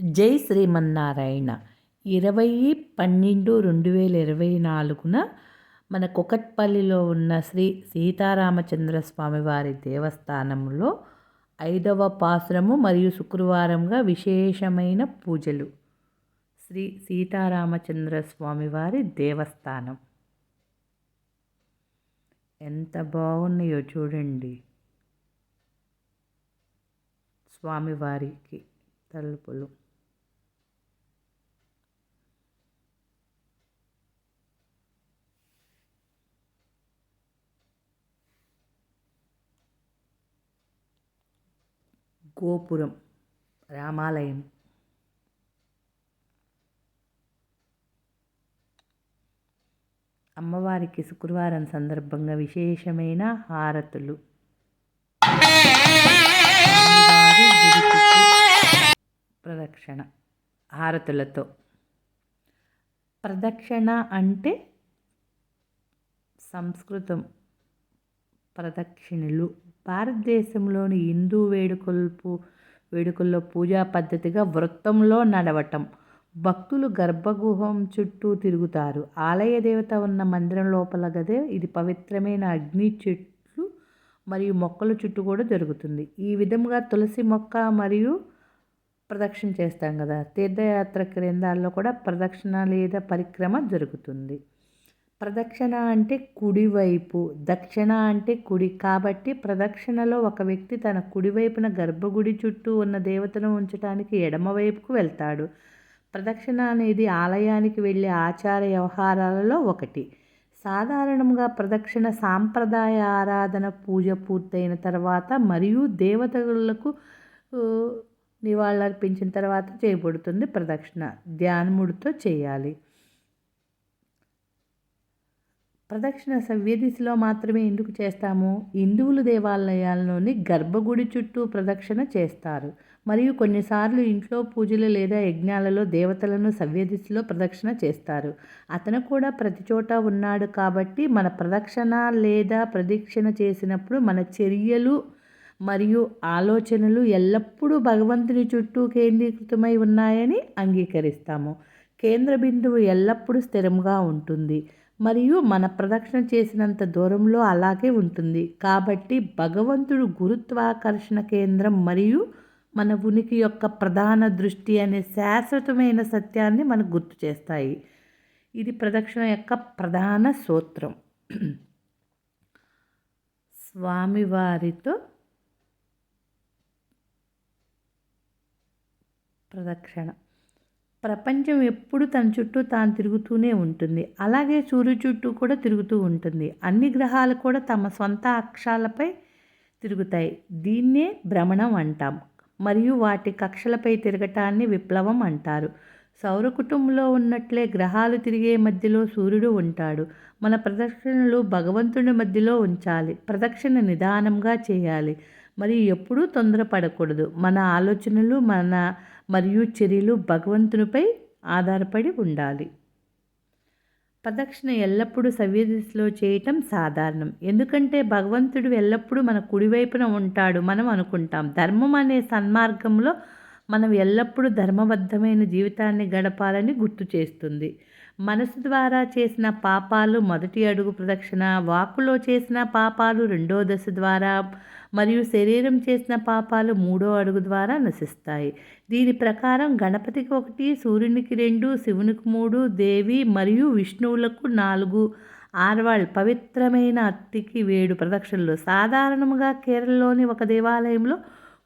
జై శ్రీమన్నారాయణ. ఇరవై పన్నెండు రెండు వేల ఇరవై నాలుగున మన కుకట్పల్లిలో ఉన్న శ్రీ సీతారామచంద్ర స్వామివారి దేవస్థానంలో ఐదవ పాసురము మరియు శుక్రవారంగా విశేషమైన పూజలు. శ్రీ సీతారామచంద్ర స్వామివారి దేవస్థానం. ఎంత బాగున్నాయో చూడండి. స్వామివారికి తలుపులు. గోపురం రామాలయం. అమ్మవారికి శుక్రవారం సందర్భంగా విశేషమైన హారతులు. ప్రదక్షిణ హారతులతో. ప్రదక్షిణ అంటే సంస్కృతం ప్రదక్షిణలు. భారతదేశంలోని హిందూ వేడుకలు వేడుకల్లో పూజా పద్ధతిగా వృత్తంలో నడవటం. భక్తులు గర్భగృహం చుట్టూ తిరుగుతారు. ఆలయ దేవత ఉన్న మందిరం లోపల గదే ఇది పవిత్రమైన అగ్ని చెట్లు మరియు మొక్కల చుట్టూ కూడా జరుగుతుంది. ఈ విధంగా తులసి మొక్క మరియు ప్రదక్షిణ చేస్తాం కదా తీర్థయాత్ర కేంద్రాల్లో కూడా ప్రదక్షిణ లేదా పరిక్రమ జరుగుతుంది. ప్రదక్షిణ అంటే కుడివైపు దక్షిణ అంటే కుడి. కాబట్టి ప్రదక్షిణలో ఒక వ్యక్తి తన కుడివైపున గర్భగుడి చుట్టూ ఉన్న దేవతను ఉంచడానికి ఎడమవైపుకు వెళ్తాడు. ప్రదక్షిణ అనేది ఆలయానికి వెళ్ళే ఆచార వ్యవహారాలలో ఒకటి. సాధారణంగా ప్రదక్షిణ సాంప్రదాయ ఆరాధన పూజ పూర్తయిన తర్వాత మరియు దేవతలకు నివాళులర్పించిన తర్వాత చేయబడుతుంది ప్రదక్షిణ. ధ్యానముడితో చేయాలి. ప్రదక్షిణ సవ్యదిశలో మాత్రమే ఎందుకు చేస్తాము? హిందువుల దేవాలయాల్లోని గర్భగుడి చుట్టూ ప్రదక్షిణ చేస్తారు. మరియు కొన్నిసార్లు ఇంట్లో పూజలు లేదా యజ్ఞాలలో దేవతలను సవ్యదిశలో ప్రదక్షిణ చేస్తారు. అతను కూడా ప్రతి చోట ఉన్నాడు కాబట్టి మన ప్రదక్షిణ లేదా ప్రదక్షిణ చేసినప్పుడు మన చర్యలు మరియు ఆలోచనలు ఎల్లప్పుడూ భగవంతుని చుట్టూ కేంద్రీకృతమై ఉన్నాయని అంగీకరిస్తాము. కేంద్ర బిందువు ఎల్లప్పుడూ స్థిరంగా ఉంటుంది. మరియు మన ప్రదక్షిణ చేసినంత దూరంలో అలాగే ఉంటుంది. కాబట్టి భగవంతుడు గురుత్వాకర్షణ కేంద్రం మరియు మన ఉనికి యొక్క ప్రధాన దృష్టి అనే శాశ్వతమైన సత్యాన్ని మనకు గుర్తు చేస్తాయి. ఇది ప్రదక్షిణ యొక్క ప్రధాన సూత్రం. స్వామివారితో ప్రదక్షిణ. ప్రపంచం ఎప్పుడు తన చుట్టూ తాను తిరుగుతూనే ఉంటుంది. అలాగే సూర్యు చుట్టూ కూడా తిరుగుతూ ఉంటుంది. అన్ని గ్రహాలు కూడా తమ సొంత అక్షాలపై తిరుగుతాయి. దీన్నే భ్రమణం అంటాం. మరియు వాటి కక్షలపై తిరగటాన్ని విప్లవం అంటారు. సౌర కుటుంబంలో ఉన్నట్లే గ్రహాలు తిరిగే మధ్యలో సూర్యుడు ఉంటాడు. మన ప్రదక్షిణలు భగవంతుని మధ్యలో ఉంచాలి. ప్రదక్షిణ నిదానంగా చేయాలి. మరియు ఎప్పుడూ తొందరపడకూడదు. మన ఆలోచనలు మన మరియు చర్యలు భగవంతునిపై ఆధారపడి ఉండాలి. ప్రదక్షిణ ఎల్లప్పుడూ సవ్యదిశలో చేయటం సాధారణం. ఎందుకంటే భగవంతుడు ఎల్లప్పుడూ మన కుడివైపున ఉంటాడు మనం అనుకుంటాం. ధర్మం అనే సన్మార్గంలో మనం ఎల్లప్పుడూ ధర్మబద్ధమైన జీవితాన్ని గడపాలని గుర్తు చేస్తుంది. మనసు ద్వారా చేసిన పాపాలు మొదటి అడుగు ప్రదక్షిణ వాకులో చేసిన పాపాలు రెండో దశ ద్వారా మరియు శరీరం చేసిన పాపాలు మూడో అడుగు ద్వారా నశిస్తాయి. దీని ప్రకారం గణపతికి ఒకటి సూర్యునికి రెండు శివునికి మూడు దేవి మరియు విష్ణువులకు నాలుగు ఆర్వాళ్ పవిత్రమైన అత్తికి వేడు ప్రదక్షిణలు. సాధారణంగా కేరళలోని ఒక దేవాలయంలో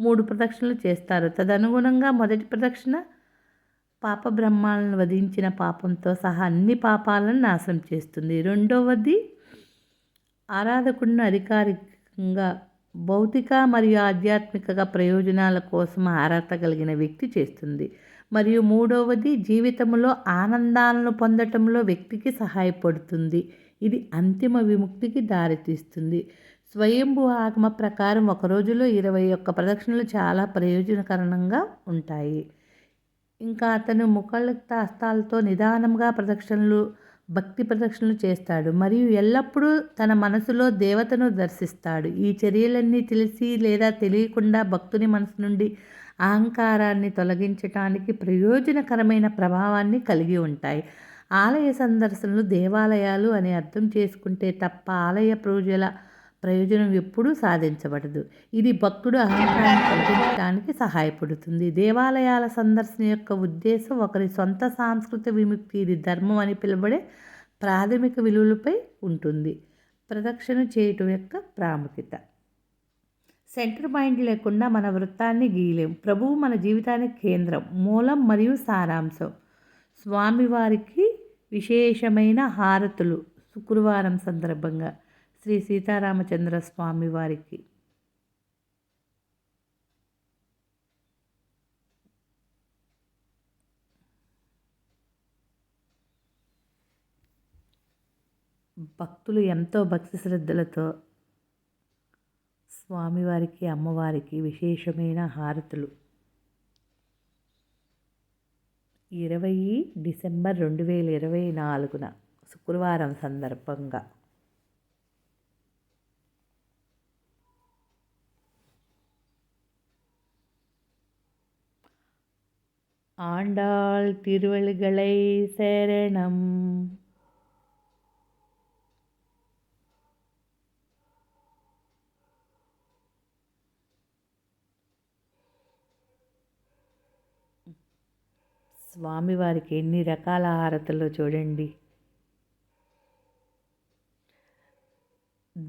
మూడు ప్రదక్షిణలు చేస్తారు. తదనుగుణంగా మొదటి ప్రదక్షిణ పాప బ్రహ్మాలను వధించిన పాపంతో సహా అన్ని పాపాలను నాశనం చేస్తుంది. రెండవది ఆరాధకుడిని అధికారికంగా భౌతిక మరియు ఆధ్యాత్మిక ప్రయోజనాల కోసం ఆరాధ కలిగిన వ్యక్తి చేస్తుంది. మరియు మూడవది జీవితంలో ఆనందాలను పొందటంలో వ్యక్తికి సహాయపడుతుంది. ఇది అంతిమ విముక్తికి దారితీస్తుంది. స్వయంభూ ఆగమ ప్రకారం ఒక రోజులో ఇరవై ఒక్క ప్రదక్షిణలు చాలా ప్రయోజనకరంగా ఉంటాయి. ఇంకా అతను ముఖలిత హస్తాలతో నిదానంగా ప్రదక్షిణలు భక్తి ప్రదక్షిణలు చేస్తాడు. మరియు ఎల్లప్పుడూ తన మనసులో దేవతను దర్శిస్తాడు. ఈ చర్యలన్నీ తెలిసి లేదా తెలియకుండా భక్తుని మనసు నుండి అహంకారాన్ని తొలగించటానికి ప్రయోజనకరమైన ప్రభావాన్ని కలిగి ఉంటాయి. ఆలయ సందర్శనలు దేవాలయాలు అని అర్థం చేసుకుంటే తప్ప ఆలయ పూజల ప్రయోజనం ఎప్పుడూ సాధించబడదు. ఇది భక్తుడు అహంకారాన్ని తొలగించడానికి సహాయపడుతుంది. దేవాలయాల సందర్శన యొక్క ఉద్దేశం ఒకరి సొంత సాంస్కృతిక విముక్తి ఇది ధర్మం అని పిలువబడే ప్రాథమిక విలువలపై ఉంటుంది. ప్రదక్షిణ చేయటం యొక్క ప్రాముఖ్యత. సెంటర్ పాయింట్ లేకుండా మన వృత్తాన్ని గీయలేం. ప్రభువు మన జీవితానికి కేంద్రం మూలం మరియు సారాంశం. స్వామివారికి విశేషమైన హారతులు శుక్రవారం సందర్భంగా. శ్రీ సీతారామచంద్ర స్వామి వారికి. భక్తులు ఎంతో భక్తి శ్రద్ధలతో స్వామివారికి అమ్మవారికి విశేషమైన హారతులు. ఇరవై డిసెంబర్ రెండు వేల ఇరవై నాలుగున శుక్రవారం సందర్భంగా ஆண்டாள் திருவள்ளுகளை சரணம் స్వామివారికి ఎన్ని రకాల హారతులు చూడండి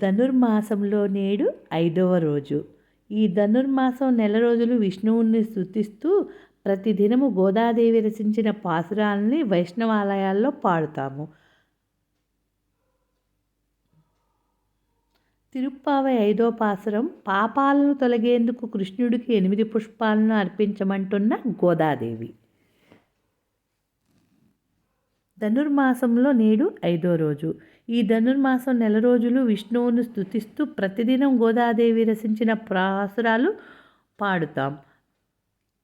ధనుర్మాసంలో నేడు ఐదవ రోజు ఈ ధనుర్మాసం నెల రోజులు విష్ణువుని స్థుతిస్తూ ప్రతిదినము గోదాదేవి రచించిన పాసురాలని వైష్ణవాలయాల్లో పాడుతాము. తిరుప్పావై ఐదో పాసురం పాపాలను తొలగేందుకు కృష్ణుడికి ఎనిమిది పుష్పాలను అర్పించమంటున్న గోదాదేవి. ధనుర్మాసంలో నేడు ఐదో రోజు. ఈ ధనుర్మాసం నెల రోజులు విష్ణువును స్థుతిస్తూ ప్రతిదినం గోదాదేవి రచించిన ప్రాసురాలు పాడుతాం.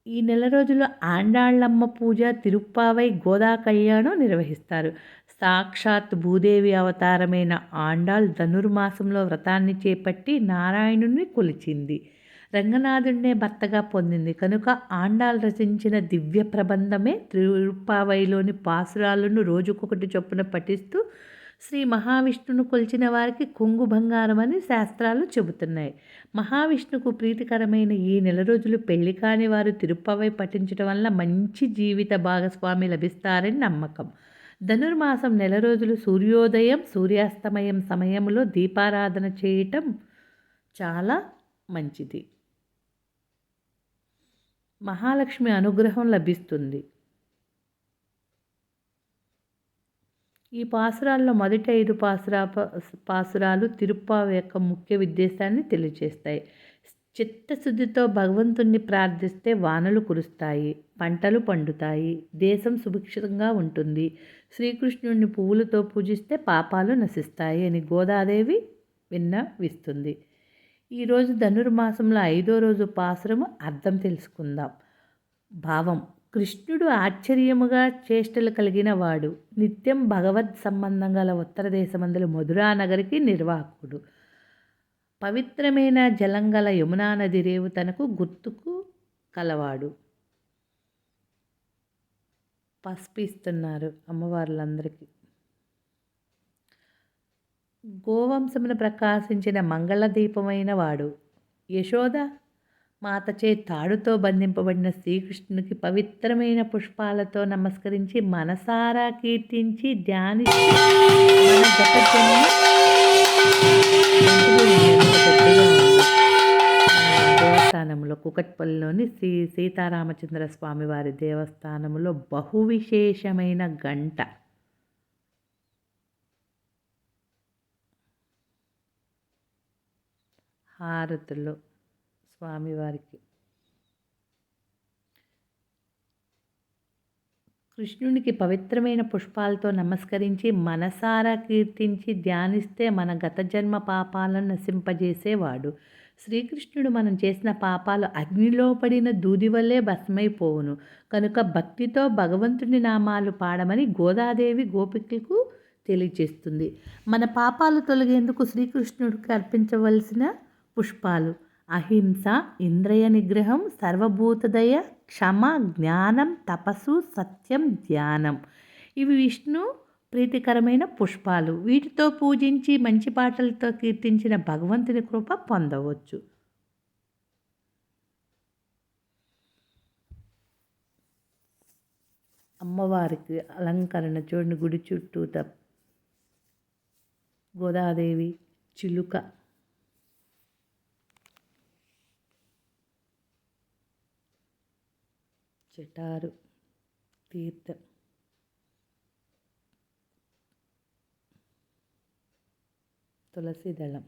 ఈ నెల రోజులు ఆండాళ్ళమ్మ పూజ తిరుప్పావై గోదా కళ్యాణం నిర్వహిస్తారు. సాక్షాత్ భూదేవి అవతారమైన ఆండాళ్ ధనుర్మాసంలో వ్రతాన్ని చేపట్టి నారాయణుని కొలిచింది. రంగనాథుడినే భర్తగా పొందింది. కనుక ఆండాల్ రచించిన దివ్య ప్రబంధమే తిరుప్పావైలోని పాసురాలను రోజుకొకటి చొప్పున పఠిస్తూ శ్రీ మహావిష్ణును కొలిచిన వారికి కొంగు బంగారం అని శాస్త్రాలు చెబుతున్నాయి. మహావిష్ణుకు ప్రీతికరమైన ఈ నెల రోజులు పెళ్ళి కాని వారు తిరుప్పవై పఠించడం వల్ల మంచి జీవిత భాగస్వామి లభిస్తారని నమ్మకం. ధనుర్మాసం నెల రోజులు సూర్యోదయం సూర్యాస్తమయం సమయంలో దీపారాధన చేయటం చాలా మంచిది. మహాలక్ష్మి అనుగ్రహం లభిస్తుంది. ఈ పాసురాల్లో మొదటి ఐదు పాసురా పాసురాలు తిరుప్పావ యొక్క ముఖ్య ఉద్దేశాన్ని తెలియజేస్తాయి. చిత్తశుద్ధితో భగవంతుణ్ణి ప్రార్థిస్తే వానలు కురుస్తాయి పంటలు పండుతాయి దేశం సుభిక్షితంగా ఉంటుంది. శ్రీకృష్ణుడిని పువ్వులతో పూజిస్తే పాపాలు నశిస్తాయి అని గోదాదేవి విన్నవిస్తుంది. ఈరోజు ధనుర్మాసంలో ఐదో రోజు పాసురము అర్థం తెలుసుకుందాం. భావం కృష్ణుడు ఆశ్చర్యముగా చేష్టలు కలిగిన వాడు. నిత్యం భగవత్ సంబంధం గల ఉత్తర దేశమందుల మధురా నగరికి నిర్వాహకుడు. పవిత్రమైన జలం గల యమునా నది రేవు తనకు గుర్తుకు కలవాడు. పసిపిస్తున్నారు అమ్మవార్లందరికీ. గోవంశమును ప్రకాశించిన మంగళదీపమైన వాడు. యశోద మాతచే తాడుతో బంధింపబడిన శ్రీకృష్ణునికి పవిత్రమైన పుష్పాలతో నమస్కరించి మనసారా కీర్తించి ధ్యాని దేవస్థానంలో కుకట్పల్లిలోని శ్రీ సీతారామచంద్ర స్వామి వారి దేవస్థానంలో బహు విశేషమైన గంట. హారతులు. స్వామివారికి కృష్ణునికి పవిత్రమైన పుష్పాలతో నమస్కరించి మనసారా కీర్తించి ధ్యానిస్తే మన గత జన్మ పాపాలను నశింపజేసేవాడు. శ్రీకృష్ణుడు మనం చేసిన పాపాలు అగ్నిలో పడిన దూది వల్లే భస్మైపోవును. కనుక భక్తితో భగవంతుని నామాలు పాడమని గోదాదేవి గోపికలకు తెలియజేస్తుంది. మన పాపాలు తొలగేందుకు శ్రీకృష్ణుడికి అర్పించవలసిన పుష్పాలు అహింస ఇంద్రియ నిగ్రహం సర్వభూతదయ క్షమ జ్ఞానం తపస్సు సత్యం ధ్యానం. ఇవి విష్ణు ప్రీతికరమైన పుష్పాలు. వీటితో పూజించి మంచి పాటలతో కీర్తించిన భగవంతుని కృప పొందవచ్చు. అమ్మవారికి అలంకరణ చూడండి గుడి చుట్టూ గోదాదేవి చిలుక. చెటారు. తీర్థం. తులసి దళం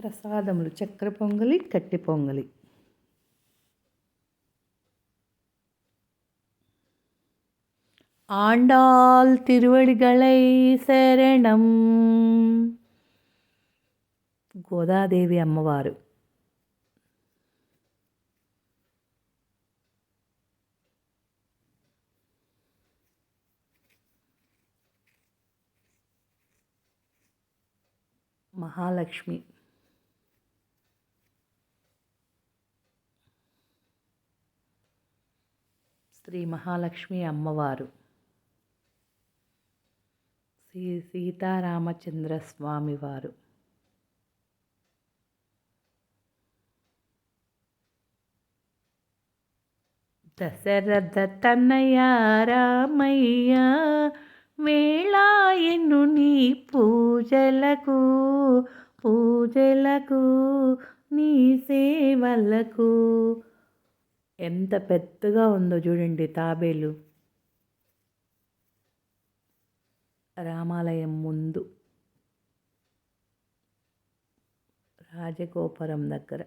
ప్రసాదములు. చక్కెర పొంగలి కట్టి పొంగలి. ఆండాల్ తిరువడిగళై శరణం గోదాదేవి అమ్మవారు మహాలక్ష్మి శ్రీ మహాలక్ష్మి అమ్మవారు శ్రీ సీతారామచంద్ర స్వామివారు దశరథ తన్నయ రామయ్య వేళాయను నీ పూజలకు పూజలకు నీ సేవలకు. ఎంత పెద్దగా ఉందో చూడండి తాబేలు. రామాలయం ముందు. రాజగోపురం దగ్గర.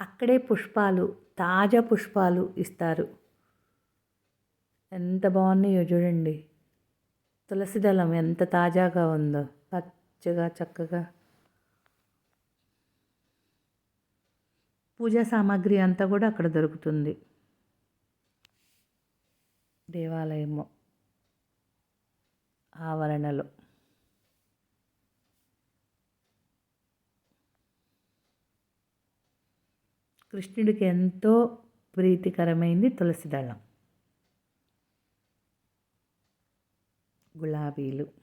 అక్కడే పుష్పాలు తాజా పుష్పాలు ఇస్తారు. ఎంత బాగున్నాయో చూడండి. తులసి దళం ఎంత తాజాగా ఉందో పచ్చగా చక్కగా. పూజా సామాగ్రి అంతా కూడా అక్కడ దొరుకుతుంది. దేవాలయము. ఆవరణలో. కృష్ణుడికి ఎంతో ప్రీతికరమైంది తులసి దళం. గులాబీలు.